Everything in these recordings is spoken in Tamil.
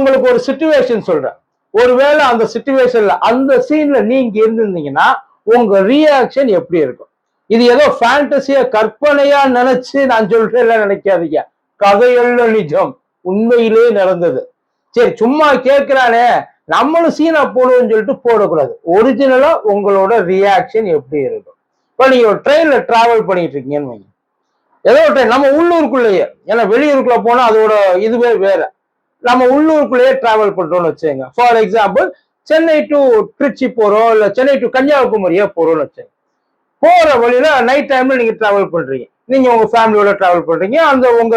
உங்களுக்கு ஒரு சுச்சுவேஷன் சொல்றேன். ஒருவேளை அந்த சுச்சுவேஷன்ல அந்த சீன்ல நீங்க இருந்திருந்தீங்கன்னா உங்க ரியாக்ஷன் எப்படி இருக்கும்? இது ஏதோ ஃபேண்டசியா கற்பனையா நினைச்சு நான் சொல்றேன் நினைக்காதீங்க. கதையல்ல நிஜம். உண்மையிலே நடந்தது. சரி சும்மா கேட்கிறானே. நம்மளும் சீனா போடுவோம்னு சொல்லிட்டு போடக்கூடாது. ஒரிஜினலா உங்களோட ரியாக்ஷன் எப்படி இருக்கும்? இப்போ நீங்க ஒரு ட்ரெயின்ல டிராவல் பண்ணிட்டு இருக்கீங்கன்னு வைங்க. ஏதோ ஒரு ட்ரெயின் நம்ம உள்ளூருக்குள்ளேயே. ஏன்னா வெளியூருக்குள்ள போனா அதோட இதுவே வேற. நம்ம உள்ளூருக்குள்ளேயே டிராவல் பண்றோம்னு வச்சுங்க for example Chennai to Tiruchi போறோம் இல்ல சென்னை டு கன்னியாகுமரியா போறோம்னு வச்சுங்க போற வழியில நைட் டைம்ல நீங்க டிராவல் பண்றீங்க. நீங்க உங்க ஃபேமிலியோட டிராவல் பண்றீங்க. அந்த உங்க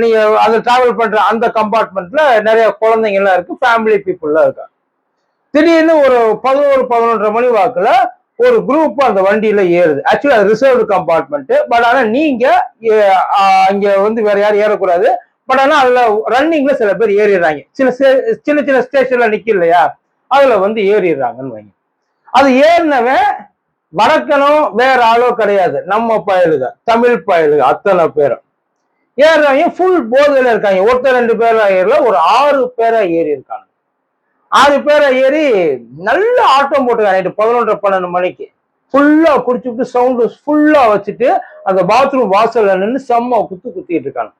நீங்க அந்த டிராவல் பண்ற அந்த கம்பார்ட்மெண்ட்ல நிறைய குழந்தைங்க எல்லாம் இருக்கு ஃபேமிலி பீப்புள்லாம் இருக்காங்க. திடீர்னு ஒரு பதினோரு பதினொன்றரை மணி வாக்குல ஒரு குரூப் அந்த வண்டியில ஏறுது. ஆக்சுவலி அது ரிசர்வ்டு கம்பார்ட்மெண்ட் பட் ஆனா நீங்க அங்கே அங்க வந்து வேற யாரும் ஏறக்கூடாது. பட் ஆனா அதுல ரன்னிங்ல சில பேர் ஏறிடுறாங்க. சில சின்ன சின்ன ஸ்டேஷன்ல நிக்க இல்லையா? அதுல வந்து ஏறிடுறாங்கன்னு வைங்க. அது ஏறினவன் வடக்கனும் வேற ஆளோ கிடையாது. நம்ம பயலுக தமிழ் பயலுக அத்தனை பேரும். ஏறுறவங்க ஃபுல் போதையில இருக்காங்க. ஒருத்தர் ரெண்டு பேரா ஏறல ஒரு ஆறு பேரா ஏறி இருக்காங்க. ஆறு பேரை ஏறி நல்ல ஆட்டம் போட்டுருக்காங்க. நைட்டு பதினொன்றரை பன்னெண்டு மணிக்கு. ஃபுல்லா குடிச்சுட்டு சவுண்டு ஃபுல்லா வச்சுட்டு அந்த பாத்ரூம் வாசல்ல நின்று செம்ம குத்து குத்திட்டு இருக்காங்க.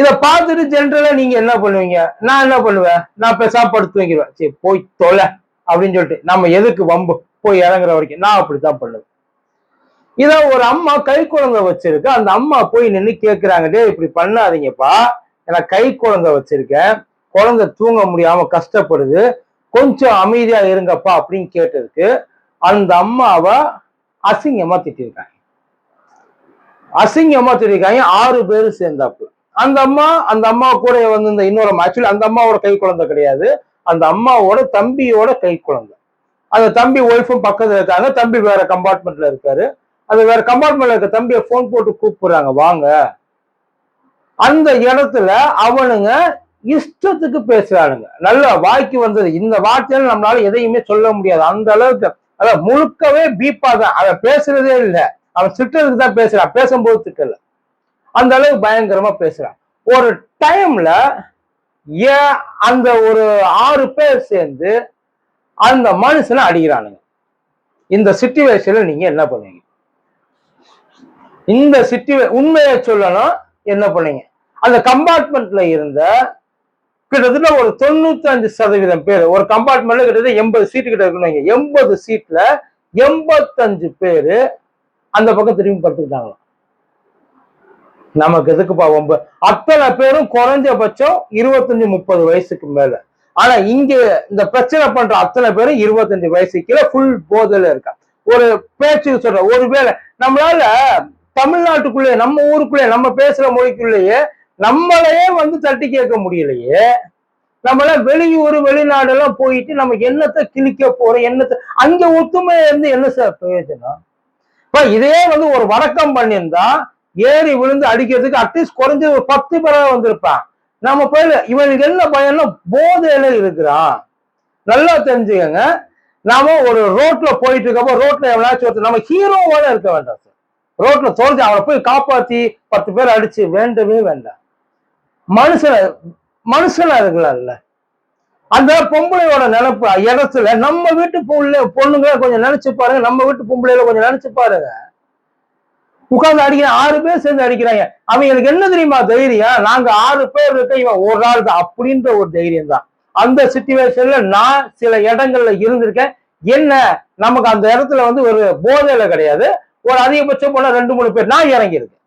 இதை பார்த்துட்டு ஜென்ரலா நீங்க என்ன பண்ணுவீங்க? நான் என்ன பண்ணுவேன்? நான் பெருசா படுத்து வைக்கிறேன் சரி போய் தொலை அப்படின்னு சொல்லிட்டு நம்ம எதுக்கு வம்பு? போய் இறங்குற வரைக்கும் நான் அப்படித்தான் பண்ணுவேன். இத ஒரு அம்மா கை குழந்தை வச்சிருக்கு. அந்த அம்மா போய் நின்று கேட்கிறாங்க இப்படி பண்ணாதீங்கப்பா. எனக்கு கை குழந்தை வச்சிருக்கேன். குழந்தை தூங்க முடியாம கஷ்டப்படுது. கொஞ்சம் அமைதியா இருங்கப்பா அப்படின்னு கேட்டதுக்கு அந்த அம்மாவை அசிங்கமா திட்டிருக்காங்க. அசிங்கமா திட்டிருக்காங்க. ஆறு பேரும் சேர்ந்தாப்புல. அந்த அம்மா அந்த அம்மா கூட வந்து இந்த இன்னொரு ஆக்சுவலி அந்த அம்மாவோட கை குழந்தை கிடையாது. அந்த அம்மாவோட தம்பியோட கை குழந்தை. அந்த தம்பி ஒய்ஃபும் பக்கத்துல இருக்காங்க. தம்பி வேற கம்பார்ட்மெண்ட்ல இருக்காரு. அது வேற கம்பார்ட்மெண்ட்ல இருக்க தம்பியை ஃபோன் போட்டு கூப்பிடுறாங்க. வாங்க. அந்த இடத்துல அவனுங்க இஷ்டத்துக்கு பேசுறானுங்க. நல்ல வாய்க்கு வந்தது. இந்த வார்த்தையில நம்மளால எதையுமே சொல்ல முடியாது. அந்த அளவுக்கு அதான் முழுக்கவே பீப்பா தான். அவன் பேசுறதே இல்லை. அவன் திட்டுறதுக்கு தான் பேசுறான். பேசும்போது திட்டல. அந்த அளவுக்கு பயங்கரமா பேசுறான். ஒரு டைம்ல ஏன் அந்த ஒரு ஆறு பேர் சேர்ந்து அந்த மனுஷனை அடிக்கிறானுங்க. இந்த சிச்சுவேஷன்ல நீங்க என்ன பண்ணுவீங்க? இந்த சிச்சுவே உண்மையை சொல்லணும் என்ன பண்ணீங்க அந்த கம்பார்ட்மெண்ட்ல இருந்த கிட்டத்தட்ட ஒரு தொண்ணூத்தி அஞ்சு சதவீதம் பேர் ஒரு கம்பார்ட்மெண்ட்ல கிட்டத்தட்ட எண்பது சீட்டு கிட்ட இருக்கணும் எண்பது சீட்ல எண்பத்தஞ்சு பேரு அந்த பக்கம் திரும்பி படுத்துக்கிட்டாங்களா நமக்கு எதுக்குப்பா ஒன்பது அத்தனை பேரும் குறைஞ்சபட்சம் இருபத்தஞ்சு முப்பது வயசுக்கு மேல. ஆனா இங்க இந்த பிரச்சனை பண்ற அத்தனை பேரும் இருபத்தஞ்சு வயசு கீழே ஃபுல் போதையில இருக்கா ஒரு பேச்சு சொல்ற ஒருவேளை நம்மளால தமிழ்நாட்டுக்குள்ளே நம்ம ஊருக்குள்ளே நம்ம பேசுற மொழிக்குள்ளேயே நம்மளையே வந்து தட்டி கேட்க முடியலையே நம்மள வெளியூர் வெளிநாடு எல்லாம் போயிட்டு நம்ம என்னத்தை கிழிக்க போறோம் என்னத்தை அங்க ஒத்துமையில இருந்து என்ன சார் பிரயோஜனம்? இப்ப இதே வந்து ஒரு வணக்கம் பண்ணியிருந்தா ஏறி விழுந்து அடிக்கிறதுக்கு அட்லீஸ்ட் குறைஞ்ச ஒரு பத்து பேராக வந்திருப்பான். நம்ம போயில இவனுக்கு என்ன பயம்னா போதையில இருக்கிறான். நல்லா தெரிஞ்சுக்கங்க. நாம ஒரு ரோட்ல போயிட்டு இருக்கப்போ ரோட்ல எவ்வளோச்சும் ஒருத்தர் நம்ம ஹீரோவோட இருக்க வேண்டாம் சார் ரோட்ல தோல்ச்சி அவனை போய் காப்பாத்தி பத்து பேர் அடிச்சு வேண்டவே வேண்டாம். மனுஷன மனுஷனா இருக்கலாம்ல. அந்த பொம்பளையோட நினைப்பு இடத்துல நம்ம வீட்டு பொண்ணு பொண்ணுங்க கொஞ்சம் நினைச்சு பாருங்க நம்ம வீட்டு பொம்பளையில கொஞ்சம் நினைச்சு பாருங்க. உட்கார்ந்து அடிக்கிற ஆறு பேர் சேர்ந்து அடிக்கிறாங்க. அவங்களுக்கு என்ன தெரியுமா தைரியம்? நாங்க ஆறு பேர் இருக்க இவன் ஒரு ஆள் தான் அப்படின்ற ஒரு தைரியம் தான். அந்த சுச்சுவேஷன்ல நான் சில இடங்கள்ல இருந்திருக்கேன். என்ன? நமக்கு அந்த இடத்துல வந்து ஒரு போதையில கிடையாது. ஒரு அதிகபட்சம் போல ரெண்டு மூணு பேர். நான் இறங்கியிருக்கேன்.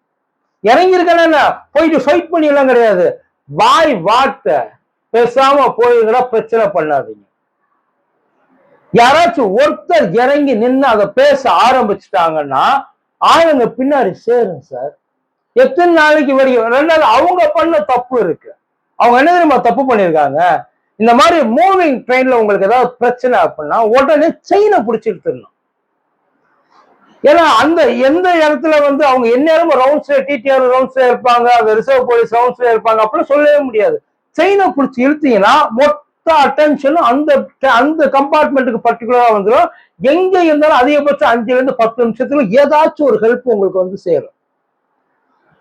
இறங்கியிருக்கேன்னா என்ன? போயிட்டு ஃபைட் பண்ணிடலாம் கிடையாது. வாய் வார்த்தை. பேசாம போயிருந்தா பிரச்சனை பண்ணாதீங்க. யாராச்சும் ஒருத்தர் இறங்கி நின்று அதை பேச ஆரம்பிச்சுட்டாங்கன்னா ஆளுங்க பின்னாடி சேரும் சார். எத்தனை நாளைக்கு வரைக்கும் ரெண்டாவது அவங்க பண்ண தப்பு இருக்கு. அவங்க என்ன தெரியுமா தப்பு பண்ணிருக்காங்க இந்த மாதிரி மூவிங் ட்ரெயின்ல உங்களுக்கு ஏதாவது பிரச்சனை அப்படின்னா உடனே செயினை பிடிச்சி எடுத்துடணும் ஏன்னா அந்த எந்த இடத்துல வந்து அவங்க எந்நேரமும் ரவுண்ட்ஸ்ல டிடிஆர் ரவுண்ட்ஸ்ல இருப்பாங்க அந்த ரிசர்வ் போலீஸ் ரவுண்ட்ஸ்ல இருப்பாங்க அப்படின்னு சொல்லவே முடியாது. செயினை பிடிச்சி இழுத்தீங்கன்னா மொத்த அட்டென்ஷனும் அந்த அந்த கம்பார்ட்மெண்ட்டுக்கு பர்டிகுலரா வந்துடும் எங்க இருந்தாலும் அதிகபட்சம் அஞ்சுல இருந்து பத்து நிமிஷத்துல ஏதாச்சும் ஒரு ஹெல்ப் உங்களுக்கு வந்து சேரும்.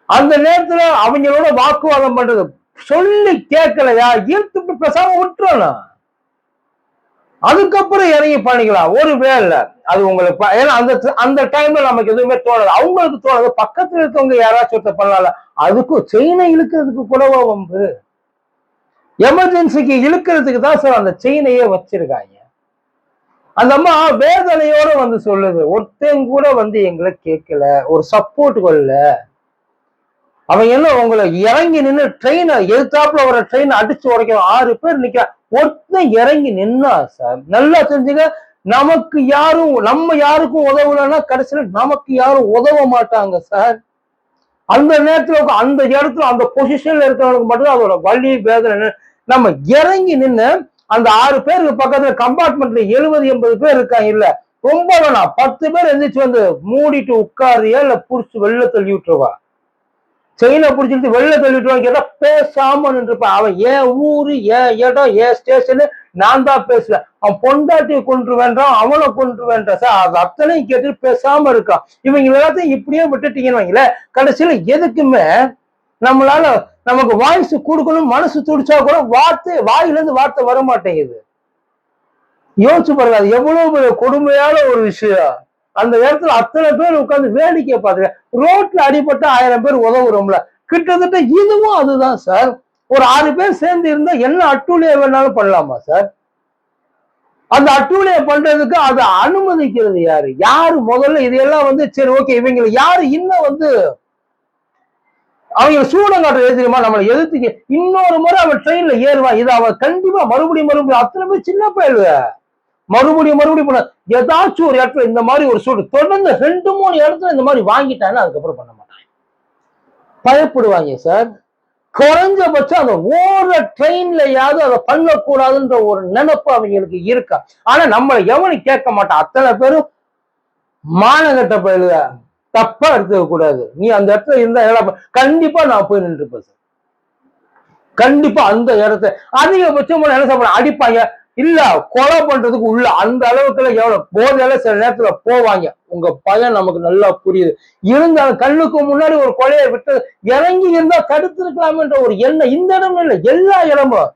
அந்த நேரத்துல அவங்களோட வாக்குவாதம் பண்றது. சொல்லி கேட்கலையா ஈர்த்து பேசாம விட்டுறணும். அதுக்கப்புறம் இறங்கி பண்ணிக்கலாம். ஒரு வேலை அது உங்களுக்கு ஏன்னா அந்த அந்த டைம்ல நமக்கு எதுவுமே தோணாது அவங்களுக்கு தோணாது பக்கத்துல இருக்கவங்க யாராச்சும் ஒருத்தர் பண்ணலாம்ல. அதுக்கும் செயினை இழுக்கிறதுக்கு கூடவா வந்து எமர்ஜென்சிக்கு இழுக்கிறதுக்கு தான் சார் அந்த செயினையே வச்சிருக்காங்க. அந்த அம்மா வேதனையோட வந்து சொல்லுது. ஒருத்தன் கூட வந்து எங்களை கேட்கல ஒரு சப்போர்ட் கொள்ள அவன் என்ன உங்களை இறங்கி நின்று ட்ரெயினை எதிர்த்தாப்புல வர ட்ரெயினை அடிச்சு உடைக்கணும் ஆறு பேர் நிக்க ஒருத்தன் இறங்கி நின்னா சார் நல்லா தெரிஞ்சுங்க நமக்கு யாரும் நம்ம யாருக்கும் உதவலைன்னா கடைசியில நமக்கு யாரும் உதவ மாட்டாங்க சார் அந்த நேரத்துல அந்த இடத்துல அந்த பொசிஷன்ல இருக்கிறவங்களுக்கு மட்டும் அதோட வலி வேதனை நம்ம இறங்கி நின்னு அந்த ஆறு பேருக்கு பக்கத்துல கம்பார்ட்மெண்ட்ல எழுபது எண்பது பேர் இருக்காங்க. இல்ல ரொம்ப வேணாம். பத்து பேர் எந்திரிச்சு வந்து மூடிட்டு உட்காரியா இல்ல புடிச்சு வெளில தள்ளி விட்டுருவா? செயினை பிடிச்சிட்டு வெளில தள்ளி விட்டுருவான்னு கேட்டா பேசாம நின்றுப்பான் அவன் ஏன் ஊரு ஏன் இடம் ஏன் ஸ்டேஷனு நான் தான் பேசல அவன் பொண்டாட்டியை கொண்டு வேண்டாம் அவனை கொண்டு வேண்டாம் சார். அது அத்தனையும் கேட்டுட்டு பேசாம இருக்கான். இவங்க எல்லாத்தையும் இப்படியே விட்டுட்டீங்கன்னு வைங்களேன். கடைசியில எதுக்குமே நம்மளால நமக்கு வாய்ஸ் கொடுக்கணும் மனசு துடிச்சா கூட வார்த்தை வாயில இருந்து வார்த்தை வர மாட்டேங்குது யோசிச்சு பாருங்க அது எவ்வளவு கொடுமையான ஒரு விஷயம். அந்த இடத்துல அத்தனை பேர் உட்கார்ந்து வேடிக்கை பார்த்துக்க ரோட்ல அடிபட்ட ஆயிரம் பேர் உதவுறோம்ல. கிட்டத்தட்ட இதுவும் அதுதான் சார் ஒரு ஆறு பேர் சேர்ந்து இருந்தா என்ன அட்டூழியம் வேணாலும் பண்ணலாமா சார் அந்த அட்டூழியம் பண்றதுக்கு அதை அனுமதிக்கிறது யாரு? யாரு முதல்ல இதெல்லாம் வந்து சரி ஓகே இவங்க யாரு இன்னும் வந்து அவங்க சூடம் காட்டுற எது தெரியுமா? நம்மளை எதிர்த்து இன்னொரு முறை அவன் ட்ரெயின்ல ஏறுவான். இதை அவன் கண்டிப்பா மறுபடியும் மறுபடியும் அத்தனை பேர் சின்ன பயிலுவ. மறுபடியும் மறுபடியும் பண்ண ஏதாச்சும் ஒரு இடத்துல இந்த மாதிரி ஒரு சூடு தொடர்ந்து ரெண்டு மூணு இடத்துல இந்த மாதிரி வாங்கிட்டான்னு அதுக்கப்புறம் பண்ண மாட்டாங்க பயப்படுவாங்க சார். குறைஞ்சபட்சம் அந்த ஓடுற ட்ரெயின்லயாவது அதை பண்ணக்கூடாதுன்ற ஒரு நினைப்பு அவங்களுக்கு இருக்கா? ஆனா நம்மளை எவனும் கேட்க மாட்டான். அத்தனை பேரும் மானகட்ட பயிலுக தப்பா எடுத்துக்க கூடாது. நீ அந்த இடத்துல இருந்தா எல்லாம் கண்டிப்பா நான் போய் நின்றுப்பேன் சார். கண்டிப்பா அந்த இடத்த அதிகபட்சம் என்ன சாப்பிட அடிப்பாங்க. இல்ல கொலை பண்றதுக்கு உள்ள அந்த அளவுக்குல எவ்வளவு போதையில சில நேரத்துல போவாங்க. உங்க பையன் நமக்கு நல்லா புரியுது. இருந்தாலும் கண்ணுக்கு முன்னாடி ஒரு கொலையை விட்டு இறங்கி இருந்தா தடுத்திருக்கலாமன்ற ஒரு எண்ணம் இந்த இடம் இல்ல எல்லா இடமும்.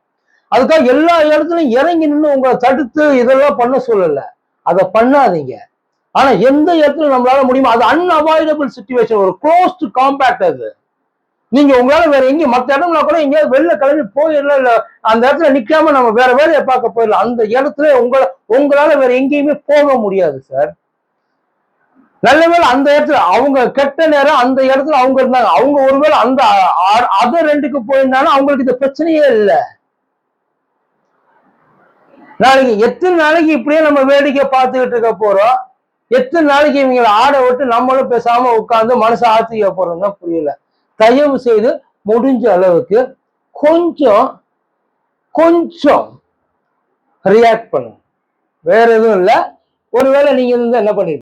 அதுக்காக எல்லா இடத்துலயும் இறங்கி நின்று உங்களை தடுத்து இதெல்லாம் பண்ண சொல்லல. அதை பண்ணாதீங்க. ஆனா எந்த இடத்துல நம்மளால முடியுமோ அது அன்அவாய்டபிள் சுச்சுவேஷன் ஒரு க்ளோஸ்டு காம்பேக்ட் அது. நீங்க உங்களால வேற எங்கேயும் மற்ற இடம்னா கூட எங்கேயாவது வெளில கிளம்பி போயிடலாம் இல்ல அந்த இடத்துல நிக்காம நம்ம வேற வேலையை பார்க்க போயிடலாம். அந்த இடத்துல உங்களை உங்களால வேற எங்கேயுமே போக முடியாது சார் நல்ல வேளை அந்த இடத்துல அவங்க கெட்ட நேரம் அந்த இடத்துல அவங்க இருந்தாங்க. அவங்க ஒருவேளை அந்த அதர் ரெண்டுக்கு போயிருந்தாலும் அவங்களுக்கு இந்த பிரச்சனையே இல்லை. நாளைக்கு எத்தனை நாளைக்கு இப்படியே நம்ம வேடிக்கை பார்த்துக்கிட்டு இருக்க போறோம்? எத்தனை நாளைக்கு இவங்களை ஆட விட்டு நம்மளும் பேசாம உட்கார்ந்து மனசை ஆத்திக்க போறோம் புரியல. தயவு செய்து முடிஞ்ச அளவுக்கு கொஞ்சம் கொஞ்சம் ரியாக்ட் பண்ணுங்க. வேற எதுவும் இல்லை. ஒருவேளை நீங்க இருந்தா என்ன பண்ணிருப்பீங்க?